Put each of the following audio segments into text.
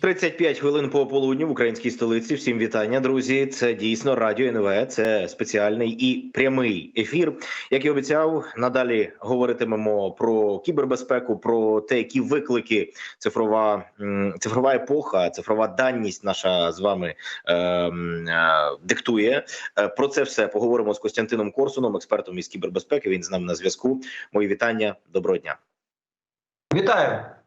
35 хвилин по полудню в українській столиці. Всім вітання, друзі. Це дійсно радіо НВ. Це спеціальний і прямий ефір. Як і обіцяв, надалі говоритимемо про кібербезпеку, про те, які виклики цифрова цифрова епоха, цифрова даність наша з вами е, е, диктує. Е, Про це все поговоримо з Костянтином Корсуном, експертом із кібербезпеки. Він з нами на зв'язку. Мої вітання. Доброго дня. Вітаю.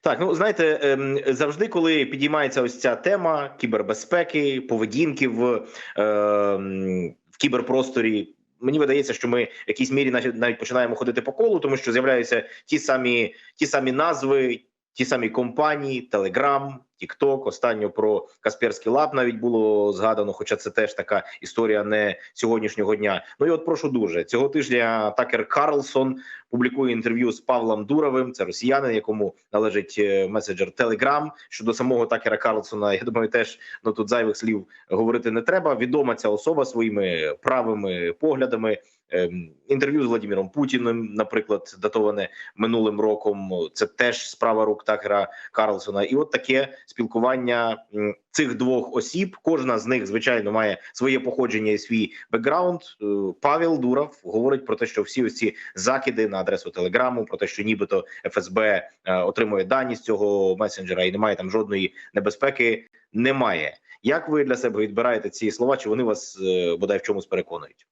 Так, ну знаєте, ем, завжди, коли підіймається ось ця тема кібербезпеки, поведінки в, ем, в кіберпросторі. Мені видається, що ми в якійсь мірі навіть навіть починаємо ходити по колу, тому що з'являються ті самі ті самі назви, ті самі компанії, Telegram, TikTok, Останньо про Касперський лаб навіть було згадано, хоча це теж така історія не сьогоднішнього дня. Ну і от прошу дуже цього тижня. Такер Карлсон публікує інтерв'ю з Павлом Дуровим. Це росіянин, якому належить е, меседжер Telegram. Щодо самого Такера Карлсона, я думаю, теж ну тут зайвих слів говорити не треба. Відома ця особа своїми правими поглядами. Ем, Інтерв'ю з Владимиром Путіним, наприклад, датоване минулим роком. Це теж справа рук Такера Карлсона. І от таке спілкування цих двох осіб. Кожна з них, звичайно, має своє походження і свій бекграунд. Е, Павел Дуров говорить про те, що всі ось ці закиди на адресу Телеграму, про те, що нібито ФСБ е, отримує дані з цього месенджера і немає там жодної небезпеки. Немає. Як ви для себе відбираєте ці слова? Чи вони вас е, бодай в чомусь переконують?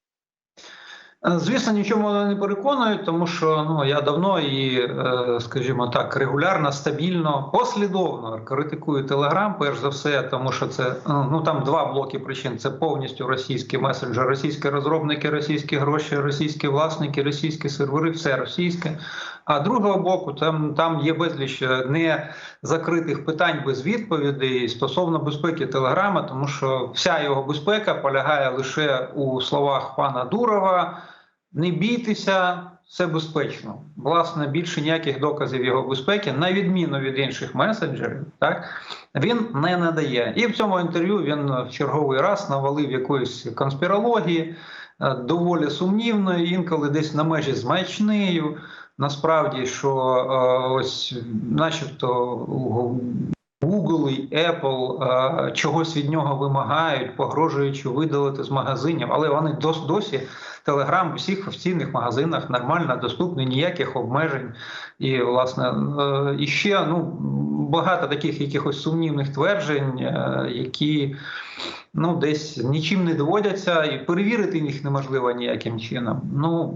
Е, Звісно, нічому не переконують, тому що ну я давно і, е, скажімо так, регулярно, стабільно, послідовно критикую Телеграм. Перш за все, тому що це е, ну там два блоки причин: це повністю російський месенджер, російські розробники, російські гроші, російські власники, російські сервери, все російське. А другого боку, там там є безліч не закритих питань без відповідей стосовно безпеки Телеграма, тому що вся його безпека полягає лише у словах пана Дурова. Не бійтеся, все безпечно. Власне, більше ніяких доказів його безпеки, на відміну від інших месенджерів, так він не надає. І в цьому інтерв'ю він в черговий раз навалив якоїсь конспірології, е, доволі сумнівної, інколи десь на межі з маячнею. Насправді, що е, ось, начебто, Google і Apple е, чогось від нього вимагають, погрожуючи видалити з магазинів, але вони дос досі Телеграм в усіх офіційних магазинах нормально доступний, ніяких обмежень. І, власне, е, і ще ну, багато таких якихось сумнівних тверджень, е, які ну, десь нічим не доводяться, і перевірити їх неможливо ніяким чином. Ну,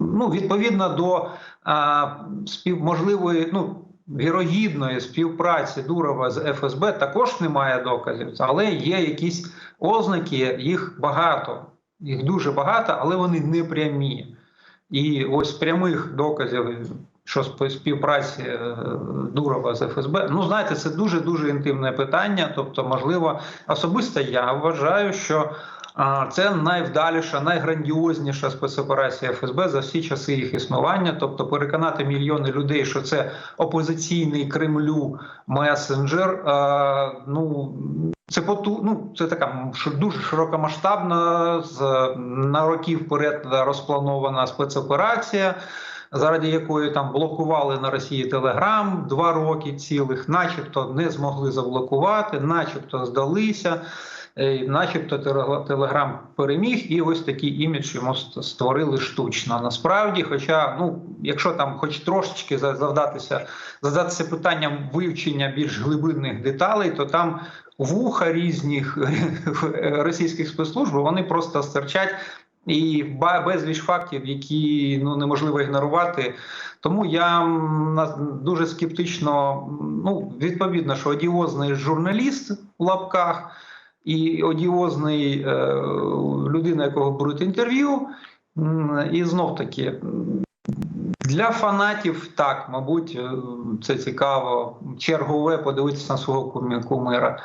ну відповідно до а, співможливої, ну. Вірогідної співпраці Дурова з ФСБ також немає доказів, але є якісь ознаки, їх багато, їх дуже багато, але вони не прямі. І ось прямих доказів, що спів- співпраці е, Дурова з ФСБ, ну знаєте, це дуже дуже інтимне питання. Тобто, можливо, особисто я вважаю, що це найвдаліша, найграндіозніша спецоперація ФСБ за всі часи їх існування. Тобто, переконати мільйони людей, що це опозиційний Кремлю месенджер. Ну це поту, ну це така дуже широкомасштабна з на роки вперед розпланована спецоперація. Заради якої там блокували на Росії Телеграм два роки цілих, начебто не змогли заблокувати, начебто здалися, е, начебто Теле- Телеграм переміг, і ось такий імідж йому ст- створили штучно. Насправді, хоча, ну, якщо там хоч трошечки за- завдатися, задатися питанням вивчення більш глибинних деталей, то там вуха різних російських спецслужб вони просто стирчать. І безліч фактів, які ну неможливо ігнорувати. Тому я дуже скептично, ну відповідно, що одіозний журналіст в лапках і одіозний е, людина, якого беруть інтерв'ю, і знов таки. Для фанатів так, мабуть, е, це цікаво. Чергове подивитися на свого кумира.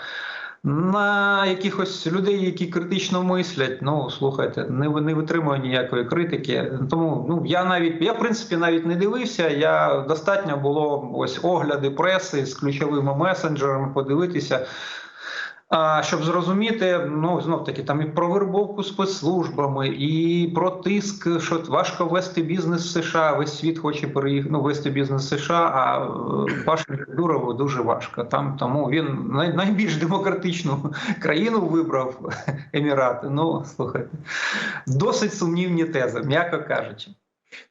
На якихось людей, які критично мислять, ну слухайте, не, не витримую ніякої критики. Тому ну я навіть я в принципі навіть не дивився. Я достатньо було ось огляди преси з ключовими месенджерами, подивитися. А щоб зрозуміти, ну знов таки там і про вербовку спецслужбами, і про тиск, що важко вести бізнес в США. Весь світ хоче переїхати ну, вести бізнес в США. А е, Паші Дурову дуже важко. Там тому він най, найбільш демократичну країну вибрав Емірати. Ну слухайте, досить сумнівні тези, м'яко кажучи.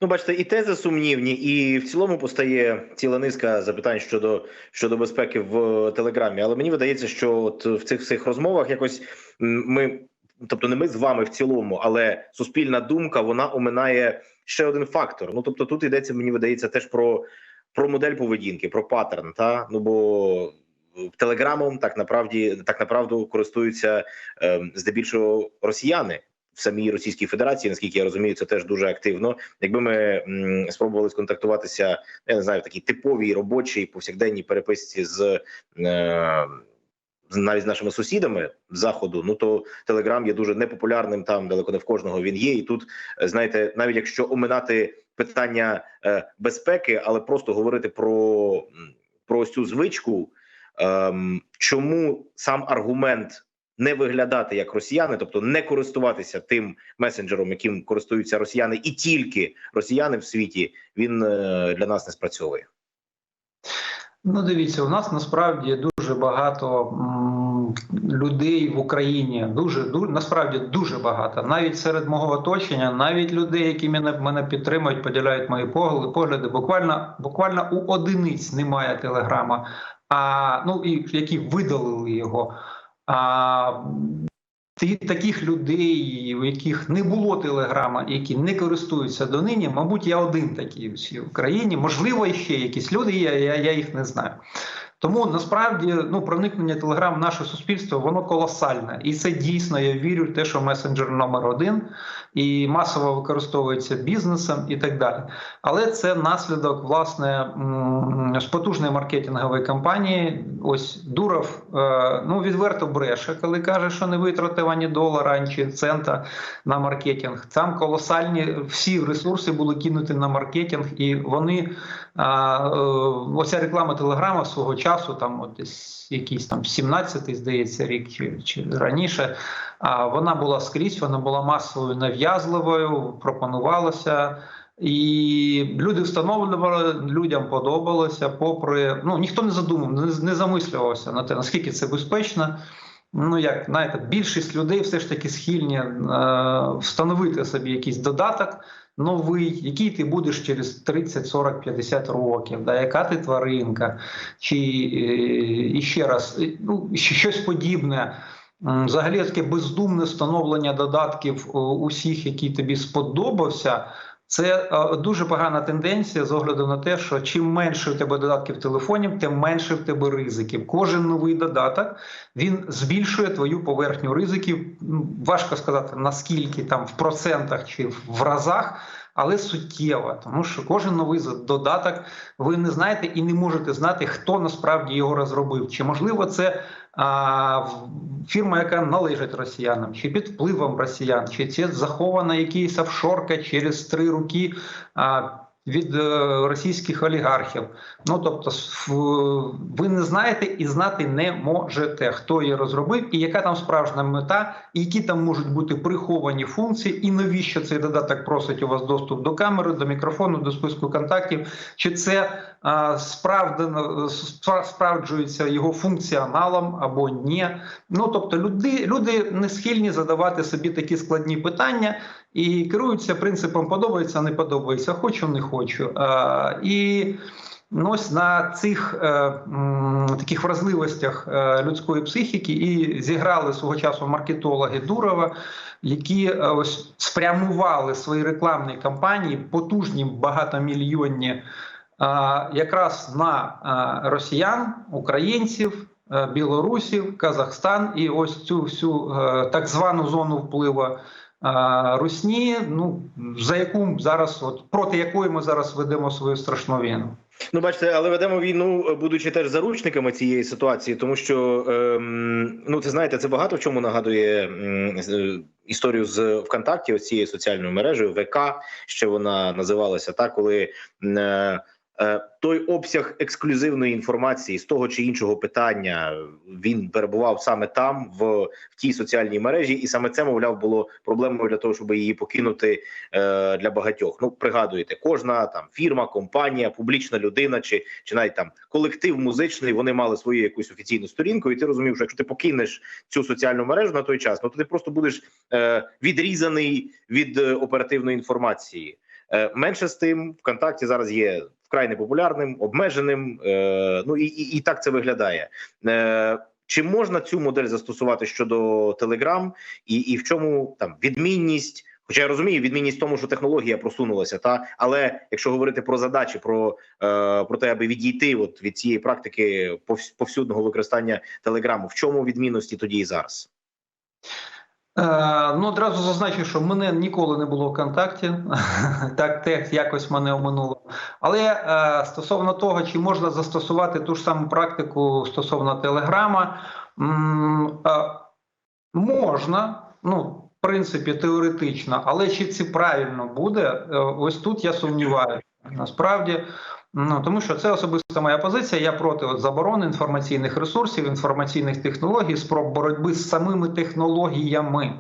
Ну, бачите, і тези сумнівні, і в цілому постає ціла низка запитань щодо щодо безпеки в Телеграмі. Але мені видається, що от в цих всіх розмовах якось ми, тобто не ми з вами в цілому, але суспільна думка вона оминає ще один фактор. Ну тобто, тут йдеться, мені видається, теж про, про модель поведінки, про паттерн. Та ну бо телеграмом так направді так направду користуються е, здебільшого росіяни в самій Російській Федерації, наскільки я розумію, це теж дуже активно. Якби ми спробували сконтактуватися, я не знаю, в такій типовій робочій повсякденній переписці з. Е, навіть з нашими сусідами заходу, ну то Телеграм є дуже непопулярним там, далеко не в кожного він є. І тут е, знаєте, навіть якщо оминати питання е, безпеки, але просто говорити про, про цю звичку, ем, чому сам аргумент не виглядати як росіяни, тобто не користуватися тим месенджером, яким користуються росіяни, і тільки росіяни в світі, він е, для нас не спрацьовує. Ну, дивіться, у нас насправді дуже багато людей в Україні. Дуже, дуже насправді дуже багато. Навіть серед мого оточення, навіть людей, які мене мене підтримують, поділяють мої. Погляди. Буквально, буквально у одиниць немає телеграма, а ну і які видалили його. А таких людей, у яких не було телеграма, які не користуються донині, мабуть, я один такий всій Україні. Можливо, ще якісь люди, є, я, я їх не знаю. Тому насправді ну проникнення телеграм в наше суспільство воно колосальне, і це дійсно я вірю в те, що месенджер номер один і масово використовується бізнесом і так далі. Але це наслідок власне м, з потужної маркетингової кампанії. Ось Дуров е, ну відверто бреше, коли каже, що не витратив ані долара, ані цента на маркетинг. Там колосальні всі ресурси були кинуті на маркетинг, і вони оця реклама телеграма свого часу, там от якийсь там 17-й, здається, рік чи, раніше. А вона була скрізь, вона була масовою нав'язливою, пропонувалася. І люди встановлювали, людям подобалося, попри ну ніхто не задумав, не, не замислювався на те, наскільки це безпечно. Ну, як знаєте, більшість людей все ж таки схильні е, встановити собі якийсь додаток новий, який ти будеш через 30, 40, 50 років, да, яка ти тваринка, чи е, і ще раз, е, ну, щось подібне. Взагалі таке бездумне встановлення додатків усіх, які тобі сподобався. Це е, дуже погана тенденція з огляду на те, що чим менше в тебе додатків телефонів, тим менше в тебе ризиків. Кожен новий додаток він збільшує твою поверхню ризиків. Важко сказати наскільки там в процентах чи в разах, але суттєва, тому що кожен новий додаток ви не знаєте і не можете знати, хто насправді його розробив. Чи можливо це а, фірма, яка належить росіянам, чи під впливом росіян, чи це захована якийсь офшорка через три роки а, від е, російських олігархів. Ну тобто, ви не знаєте і знати не можете, хто її розробив, і яка там справжня мета, і які там можуть бути приховані функції, і навіщо цей додаток просить у вас доступ до камери, до мікрофону, до списку контактів, чи це а, справдено справджується його функціоналом або ні. Ну тобто, люди, люди не схильні задавати собі такі складні питання і керуються принципом подобається, не подобається, хочу, не хочу. А, і ну, ось на цих е, таких вразливостях е, людської психіки і зіграли свого часу маркетологи Дурова, які е, ось спрямували свої рекламні кампанії, потужні багатомільйонні, якраз на росіян, українців, е, білорусів, Казахстан і ось цю всю е, так звану зону впливу е, Русні, ну за яку зараз, от проти якої ми зараз ведемо свою страшну війну. Ну, бачите, але ведемо війну, будучи теж заручниками цієї ситуації, тому що ем, ну це знаєте, це багато в чому нагадує м, з- історію з ВКонтакті, ось цією соціальною мережею ВК, ще вона називалася так, коли. Е, той обсяг ексклюзивної інформації з того чи іншого питання він перебував саме там, в, в тій соціальній мережі, і саме це, мовляв, було проблемою для того, щоб її покинути е, для багатьох. Ну, пригадуєте, кожна там фірма, компанія, публічна людина чи, чи навіть там колектив музичний, вони мали свою якусь офіційну сторінку, і ти розумів, що якщо ти покинеш цю соціальну мережу на той час, ну то ти просто будеш е, відрізаний від е, оперативної інформації. Е, менше з тим, ВКонтакті зараз є вкрай непопулярним, обмеженим. Е, ну і, і, і так це виглядає. Е, чи можна цю модель застосувати щодо Telegram, і, і в чому там відмінність? Хоча я розумію, відмінність в тому, що технологія просунулася, та але якщо говорити про задачі, про, е, про те, аби відійти от від цієї практики повс- повсюдного використання телеграму, в чому відмінності тоді і зараз? Е, ну, одразу зазначу, що мене ніколи не було в контакті, так те якось мене оминуло. Але е, стосовно того, чи можна застосувати ту ж саму практику стосовно Телеграма, е, можна, ну, в принципі, теоретично, але чи це правильно буде, ось тут я сумніваюся. Насправді, ну тому що це особиста моя позиція. Я проти от, заборони інформаційних ресурсів, інформаційних технологій, спроб боротьби з самими технологіями.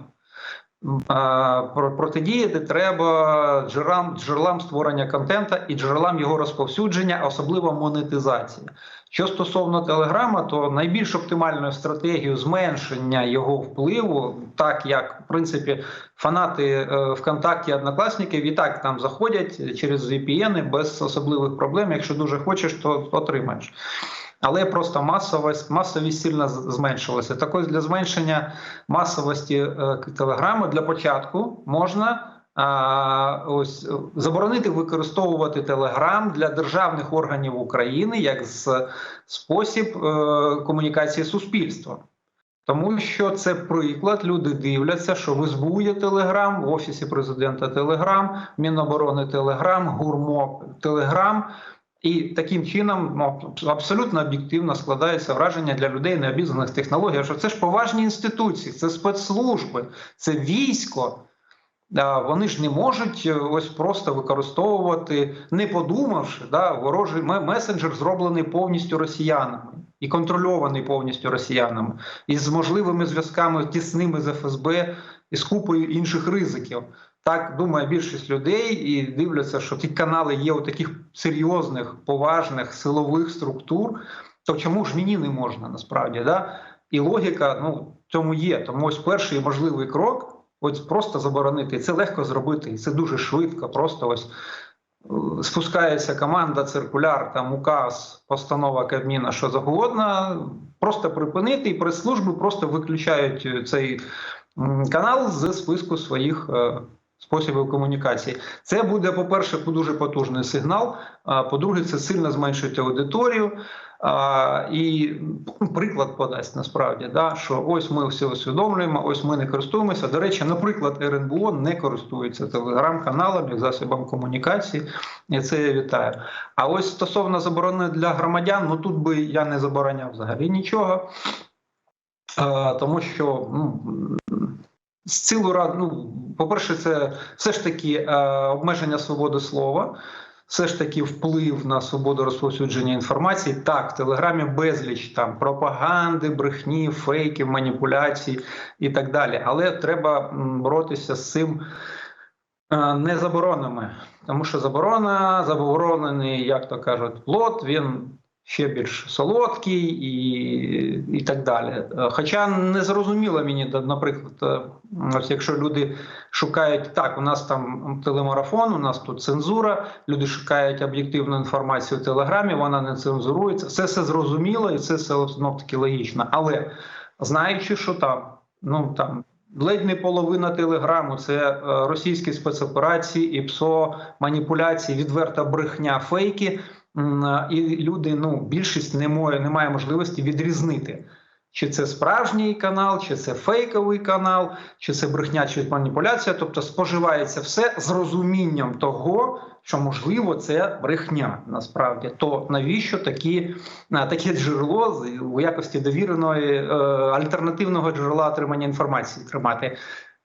Протидіяти треба джерелам, джерелам створення контента і джерелам його розповсюдження, особливо монетизації. Що стосовно Телеграма, то найбільш оптимальною стратегією зменшення його впливу, так як в принципі фанати е, ВКонтакті, однокласників і так там заходять через VPN без особливих проблем. Якщо дуже хочеш, то отримаєш. Але просто масовість, масовість сильно зменшилася. Так ось для зменшення масовості е, телеграми для початку можна. Ось е, заборонити використовувати Телеграм для державних органів України як з спосіб е, комунікації з суспільством. Тому що це приклад. Люди дивляться, що в СБУ є Телеграм, в Офісі президента Телеграм, Міноборони Телеграм, Гурмо Телеграм. І таким чином ну, абсолютно об'єктивно складається враження для людей необізнаних технологій, що це ж поважні інституції, це спецслужби, це військо. Вони ж не можуть е, ось просто використовувати, не подумавши, да, ворожий ме- месенджер зроблений повністю росіянами і контрольований повністю росіянами, і з можливими зв'язками тісними з ФСБ і з купою інших ризиків. Так думає більшість людей і дивляться, що ті канали є у таких серйозних, поважних силових структур. То чому ж мені не можна насправді? Да? І логіка ну, цьому є. Тому ось перший можливий крок ось просто заборонити. І це легко зробити, і це дуже швидко. Просто ось е, спускається команда, циркуляр, там указ, постанова Кабміна, що завгодно. Просто припинити, і прес-служби просто виключають е, цей канал з списку своїх. Способів комунікації це буде, по-перше, дуже потужний сигнал. А по-друге, це сильно зменшить аудиторію. І ну, приклад подасть насправді, да, що ось ми все усвідомлюємо, ось ми не користуємося. До речі, наприклад, РНБО не користується телеграм-каналом як засобом комунікації, і це я вітаю. А ось стосовно заборони для громадян, ну тут би я не забороняв взагалі нічого, тому що ну, з цілу раду, ну, по-перше, це все ж таки е, обмеження свободи слова, все ж таки вплив на свободу розповсюдження інформації. Так, в Телеграмі безліч там пропаганди, брехні, фейків, маніпуляцій і так далі. Але треба боротися з цим е, не заборонами, тому що заборона, заборонений, як то кажуть, плод, він ще більш солодкий і, і так далі. Хоча не зрозуміло мені, наприклад, е, якщо люди шукають так, у нас там телемарафон, у нас тут цензура, люди шукають об'єктивну інформацію в Телеграмі, вона не цензурується. Це все зрозуміло і це все знов таки логічно. Але знаючи, що там, ну там. Ледь не половина телеграму це е, російські спецоперації, ІПСО, маніпуляції, відверта брехня, фейки. І люди, ну більшість не має, не має можливості відрізнити, чи це справжній канал, чи це фейковий канал, чи це брехня, чи маніпуляція. Тобто споживається все з розумінням того, що можливо це брехня насправді. То навіщо такі, таке джерело у якості довіреної е, альтернативного джерела отримання інформації тримати,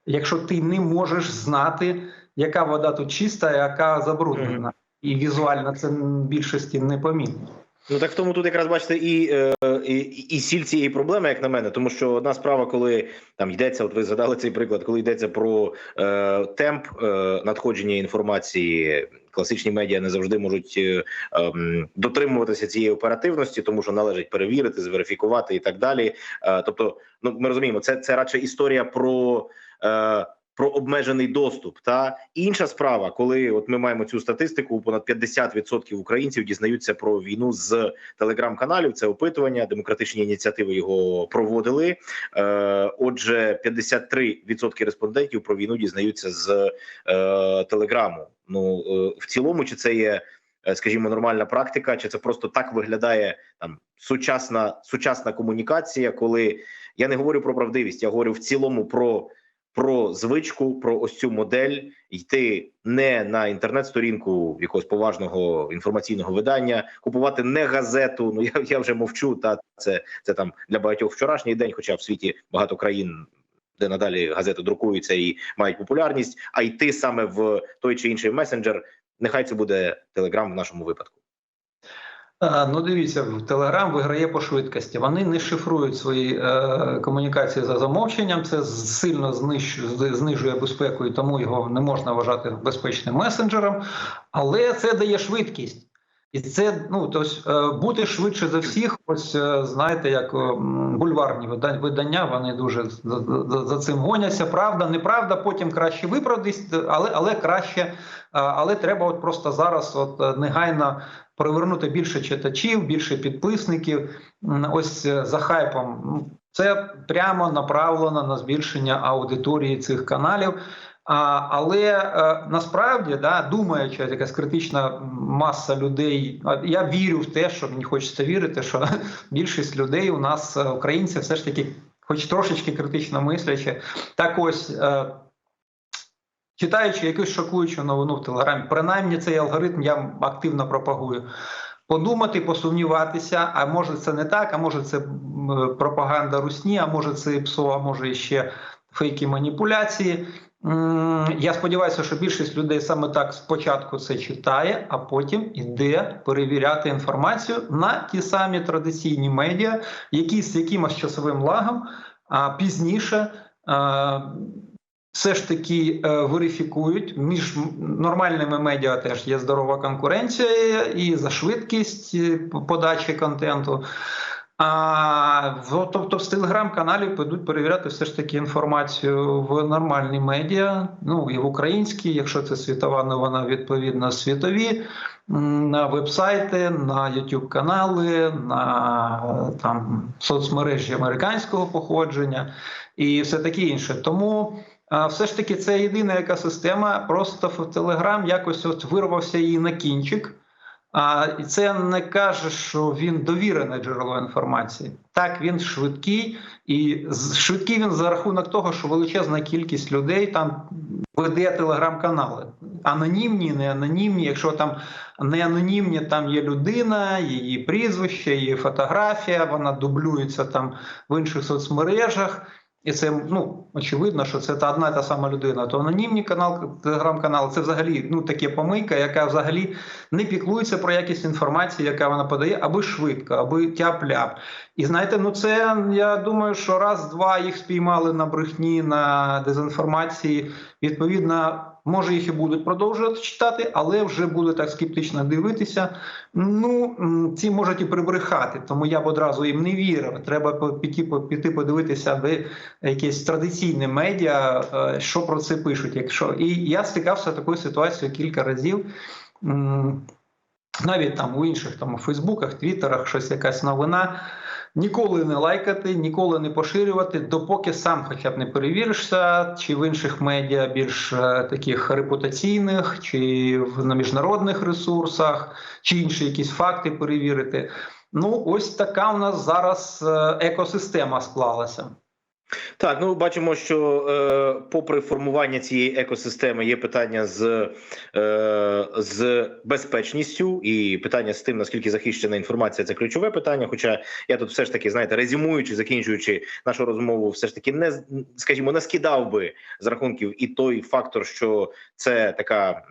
якщо ти не можеш знати, яка вода тут чиста, яка забруднена? І візуально це більшості непомітно. Ну так в тому тут якраз бачите і, е, і, і сіль цієї проблеми, як на мене, тому що одна справа, коли там йдеться, от ви згадали цей приклад, коли йдеться про е, темп е, надходження інформації, класичні медіа не завжди можуть е, ем, дотримуватися цієї оперативності, тому що належить перевірити, зверифікувати і так далі. Е, тобто, ну ми розуміємо, це це радше історія про. Е, про обмежений доступ та інша справа, коли от ми маємо цю статистику, понад 50% українців дізнаються про війну з телеграм-каналів. Це опитування, демократичні ініціативи його проводили. Е, Отже, 53% респондентів про війну дізнаються з е, телеграму. Ну е, в цілому, чи це є, е, скажімо, нормальна практика, чи це просто так виглядає там сучасна сучасна комунікація, коли я не говорю про правдивість, я говорю в цілому про про звичку, про ось цю модель йти не на інтернет-сторінку якогось поважного інформаційного видання, купувати не газету. Ну я я вже мовчу. Та це це там для багатьох вчорашній день, хоча в світі багато країн. Де надалі газети друкуються і мають популярність, а йти саме в той чи інший месенджер, нехай це буде Телеграм в нашому випадку. Ну, дивіться, в Телеграм виграє по швидкості. Вони не шифрують свої е, комунікації за замовченням. Це сильно знищ, знижує безпеку, і тому його не можна вважати безпечним месенджером, але це дає швидкість. І це ну тобто, бути швидше за всіх. Ось е, знаєте, як бульварні видання, вони дуже за, цим гоняться. Правда, неправда, потім краще виправдись, але але краще, але треба от просто зараз, от е, негайно привернути більше читачів, більше підписників. Ось е, за хайпом. Це прямо направлено на збільшення аудиторії цих каналів. Але е, насправді, да, думаючи, якась критична маса людей, я вірю в те, що мені хочеться вірити, що більшість людей у нас, е, українців, все ж таки, хоч трошечки критично мислячи, так ось. Е, Читаючи якусь шокуючу новину в Телеграмі, принаймні цей алгоритм я активно пропагую. Подумати, посумніватися, а може це не так, а може це пропаганда русні, а може це ПСО, а може ще фейки маніпуляції. Я сподіваюся, що більшість людей саме так спочатку це читає, а потім йде перевіряти інформацію на ті самі традиційні медіа, які з якимось часовим лагом, а пізніше. Все ж таки е, верифікують між нормальними медіа теж є здорова конкуренція і за швидкість е, подачі контенту. А тобто в телеграм-каналі підуть перевіряти все ж таки інформацію в нормальні медіа, ну і в українській, якщо це світова новина, відповідно світові, на вебсайти, на youtube канали, на там соцмережі американського походження і все таке інше. Тому все ж таки це єдина яка система. Просто в Телеграм якось от вирвався її на кінчик. А це не каже, що він довірене джерело інформації. Так, він швидкий, і швидкий він за рахунок того, що величезна кількість людей там веде телеграм-канали. Анонімні, не анонімні. Якщо там не анонімні, там є людина, її прізвище, її фотографія, вона дублюється там в інших соцмережах. І це ну очевидно, що це та одна та сама людина. То анонімні канал, телеграм-канал це взагалі ну таке помийка, яка взагалі не піклується про якість інформації, яка вона подає, аби швидко, аби тяп-ляп. І знаєте, ну це я думаю, що раз-два їх спіймали на брехні, на дезінформації. Відповідно, може їх і будуть продовжувати читати, але вже буде так скептично дивитися. Ну ці можуть і прибрехати, тому я б одразу їм не вірив. Треба піти подивитися, де якісь традиційні медіа, е, що про це пишуть. Якщо і я стикався такою ситуацією кілька разів. Навіть там у інших там у Фейсбуках, Твіттерах щось якась новина. Ніколи не лайкати, ніколи не поширювати, допоки сам хоча б не перевіришся, чи в інших медіа більш е, таких репутаційних, чи на міжнародних ресурсах, чи інші якісь факти перевірити. Ну, ось така у нас зараз е, екосистема склалася. Так, ну бачимо, що е, попри формування цієї екосистеми є питання з, е, з безпечністю і питання з тим, наскільки захищена інформація, це ключове питання. Хоча я тут все ж таки, знаєте, резюмуючи, закінчуючи нашу розмову, все ж таки не скажімо, не скидав би з рахунків і той фактор, що це така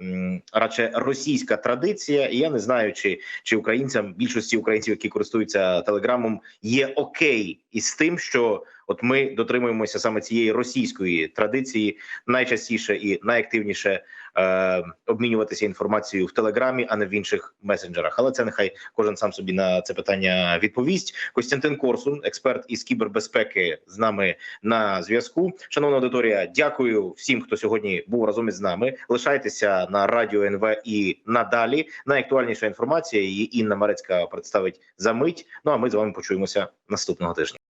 радше російська традиція, і я не знаю, чи, чи українцям більшості українців, які користуються телеграмом, є окей із тим, що от ми дотримуємося саме цієї російської традиції, найчастіше і найактивніше е, обмінюватися інформацією в телеграмі, а не в інших месенджерах. Але це нехай кожен сам собі на це питання відповість. Костянтин Корсун, експерт із кібербезпеки, з нами на зв'язку. Шановна аудиторія, дякую всім, хто сьогодні був разом із нами. Лишайтеся на радіо НВ і надалі. Найактуальніша інформація її Інна Марецька представить за мить. Ну а ми з вами почуємося наступного тижня.